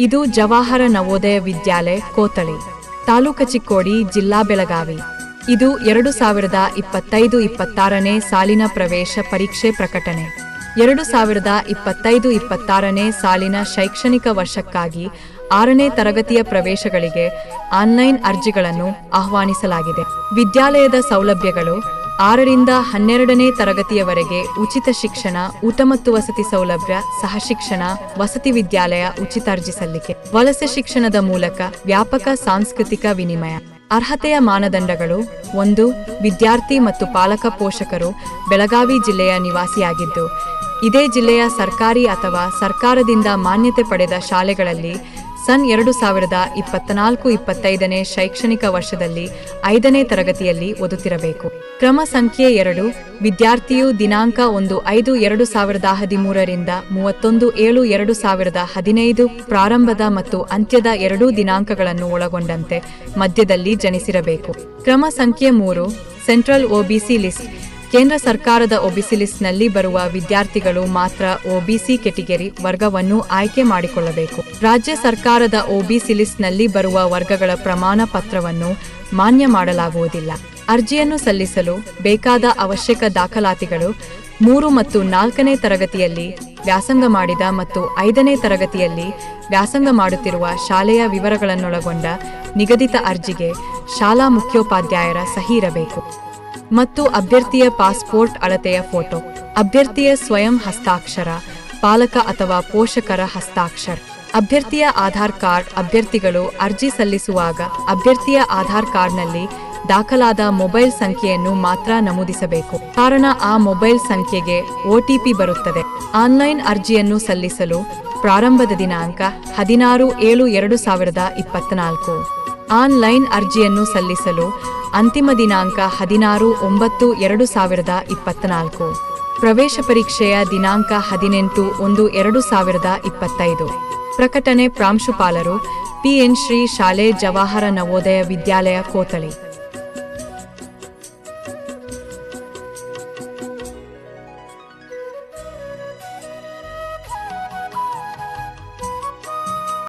ಇದು ಜವಾಹರ ನವೋದಯ ವಿದ್ಯಾಲಯ, ಕೋತಳಿ, ತಾಲೂಕ ಚಿಕ್ಕೋಡಿ, ಜಿಲ್ಲಾ ಬೆಳಗಾವಿ. ಇದು ಎರಡು ಸಾವಿರದ ಇಪ್ಪತ್ತೈದು ಇಪ್ಪತ್ತಾರನೇ ಸಾಲಿನ ಪ್ರವೇಶ ಪರೀಕ್ಷೆ ಪ್ರಕಟಣೆ. ಎರಡು ಸಾವಿರದ ಇಪ್ಪತ್ತೈದು ಇಪ್ಪತ್ತಾರನೇ ಸಾಲಿನ ಶೈಕ್ಷಣಿಕ ವರ್ಷಕ್ಕಾಗಿ ಆರನೇ ತರಗತಿಯ ಪ್ರವೇಶಗಳಿಗೆ ಆನ್ಲೈನ್ ಅರ್ಜಿಗಳನ್ನು ಆಹ್ವಾನಿಸಲಾಗಿದೆ. ವಿದ್ಯಾಲಯದ ಸೌಲಭ್ಯಗಳು ಆರರಿಂದ ಹನ್ನೆರಡನೇ ತರಗತಿಯವರೆಗೆ ಉಚಿತ ಶಿಕ್ಷಣ ಊಟ ಮತ್ತು ವಸತಿ ಸೌಲಭ್ಯ ಸಹಶಿಕ್ಷಣ ವಸತಿ ವಿದ್ಯಾಲಯ ಉಚಿತ ಅರ್ಜಿ ಸಲ್ಲಿಕೆ. ವಲಸೆ ಶಿಕ್ಷಣದ ಮೂಲಕ ವ್ಯಾಪಕ ಸಾಂಸ್ಕೃತಿಕ ವಿನಿಮಯ. ಅರ್ಹತೆಯ ಮಾನದಂಡಗಳು, ಒಂದು, ವಿದ್ಯಾರ್ಥಿ ಮತ್ತು ಪಾಲಕ ಪೋಷಕರು ಬೆಳಗಾವಿ ಜಿಲ್ಲೆಯ ನಿವಾಸಿಯಾಗಿದ್ದು, ಇದೇ ಜಿಲ್ಲೆಯ ಸರ್ಕಾರಿ ಅಥವಾ ಸರ್ಕಾರದಿಂದ ಮಾನ್ಯತೆ ಪಡೆದ ಶಾಲೆಗಳಲ್ಲಿ ಸನ್ ಎರಡು ಸಾವಿರದ ಇಪ್ಪತ್ನಾಲ್ಕು ಇಪ್ಪತ್ತೈದನೇ ಶೈಕ್ಷಣಿಕ ವರ್ಷದಲ್ಲಿ ಐದನೇ ತರಗತಿಯಲ್ಲಿ ಓದುತ್ತಿರಬೇಕು. ಕ್ರಮ ಸಂಖ್ಯೆ ಎರಡು, ವಿದ್ಯಾರ್ಥಿಯು ದಿನಾಂಕ ಒಂದು ಐದು ಎರಡು ಸಾವಿರದ ಹದಿಮೂರರಿಂದ ಮೂವತ್ತೊಂದು ಏಳು ಎರಡು ಸಾವಿರದ ಹದಿನೈದು ಪ್ರಾರಂಭದ ಮತ್ತು ಅಂತ್ಯದ ಎರಡೂ ದಿನಾಂಕಗಳನ್ನು ಒಳಗೊಂಡಂತೆ ಮಧ್ಯದಲ್ಲಿ ಜನಿಸಿರಬೇಕು. ಕ್ರಮ ಸಂಖ್ಯೆ ಮೂರು, ಸೆಂಟ್ರಲ್ ಒಬಿಸಿ ಲಿಸ್ಟ್ ಕೇಂದ್ರ ಸರ್ಕಾರದ ಒಬಿಸಿ ಲಿಸ್ಟ್ನಲ್ಲಿ ಬರುವ ವಿದ್ಯಾರ್ಥಿಗಳು ಮಾತ್ರ ಒಬಿಸಿ ಕೆಟಗರಿ ವರ್ಗವನ್ನು ಆಯ್ಕೆ ಮಾಡಿಕೊಳ್ಳಬೇಕು. ರಾಜ್ಯ ಸರ್ಕಾರದ ಒಬಿಸಿ ಲಿಸ್ಟ್ನಲ್ಲಿ ಬರುವ ವರ್ಗಗಳ ಪ್ರಮಾಣ ಪತ್ರವನ್ನು ಮಾನ್ಯ ಮಾಡಲಾಗುವುದಿಲ್ಲ. ಅರ್ಜಿಯನ್ನು ಸಲ್ಲಿಸಲು ಬೇಕಾದ ಅವಶ್ಯಕ ದಾಖಲಾತಿಗಳು ಮೂರು ಮತ್ತು ನಾಲ್ಕನೇ ತರಗತಿಯಲ್ಲಿ ವ್ಯಾಸಂಗ ಮಾಡಿದ ಮತ್ತು ಐದನೇ ತರಗತಿಯಲ್ಲಿ ವ್ಯಾಸಂಗ ಮಾಡುತ್ತಿರುವ ಶಾಲೆಯ ವಿವರಗಳನ್ನೊಳಗೊಂಡ ನಿಗದಿತ ಅರ್ಜಿಗೆ ಶಾಲಾ ಮುಖ್ಯೋಪಾಧ್ಯಾಯರ ಸಹಿ ಇರಬೇಕು. ಮತ್ತು ಅಭ್ಯರ್ಥಿಯ ಪಾಸ್ಪೋರ್ಟ್ ಅಳತೆಯ ಫೋಟೋ. ಅಭ್ಯರ್ಥಿಯ ಸ್ವಯಂ ಹಸ್ತಾಕ್ಷರ, ಪಾಲಕ ಅಥವಾ ಪೋಷಕರ ಹಸ್ತಾಕ್ಷರ. ಅಭ್ಯರ್ಥಿಯ ಆಧಾರ್ ಕಾರ್ಡ್, ಅಭ್ಯರ್ಥಿಗಳು ಅರ್ಜಿ ಸಲ್ಲಿಸುವಾಗ ಅಭ್ಯರ್ಥಿಯ ಆಧಾರ್ ಕಾರ್ಡ್ನಲ್ಲಿ ದಾಖಲಾದ ಮೊಬೈಲ್ ಸಂಖ್ಯೆಯನ್ನು ಮಾತ್ರ ನಮೂದಿಸಬೇಕು. ಕಾರಣ ಆ ಮೊಬೈಲ್ ಸಂಖ್ಯೆಗೆ ಒಟಿಪಿ ಬರುತ್ತದೆ. ಆನ್ಲೈನ್ ಅರ್ಜಿಯನ್ನು ಸಲ್ಲಿಸಲು ಪ್ರಾರಂಭದ ದಿನಾಂಕ ಹದಿನಾರು ಏಳು ಎರಡು ಸಾವಿರದ ಇಪ್ಪತ್ನಾಲ್ಕು. ಆನ್ಲೈನ್ ಅರ್ಜಿಯನ್ನು ಸಲ್ಲಿಸಲು ಅಂತಿಮ ದಿನಾಂಕ ಹದಿನಾರು ಒಂಬತ್ತು ಎರಡು ಸಾವಿರದ ಇಪ್ಪತ್ನಾಲ್ಕು. ಪ್ರವೇಶ ಪರೀಕ್ಷೆಯ ದಿನಾಂಕ ಹದಿನೆಂಟು ಒಂದು ಎರಡು ಸಾವಿರದ ಇಪ್ಪತ್ತೈದು. ಪ್ರಕಟಣೆ ಪ್ರಾಂಶುಪಾಲರು, ಪಿಎನ್ ಶ್ರೀ ಶಾಲೆ ಜವಾಹರ ನವೋದಯ ವಿದ್ಯಾಲಯ, ಕೋತಳಿ.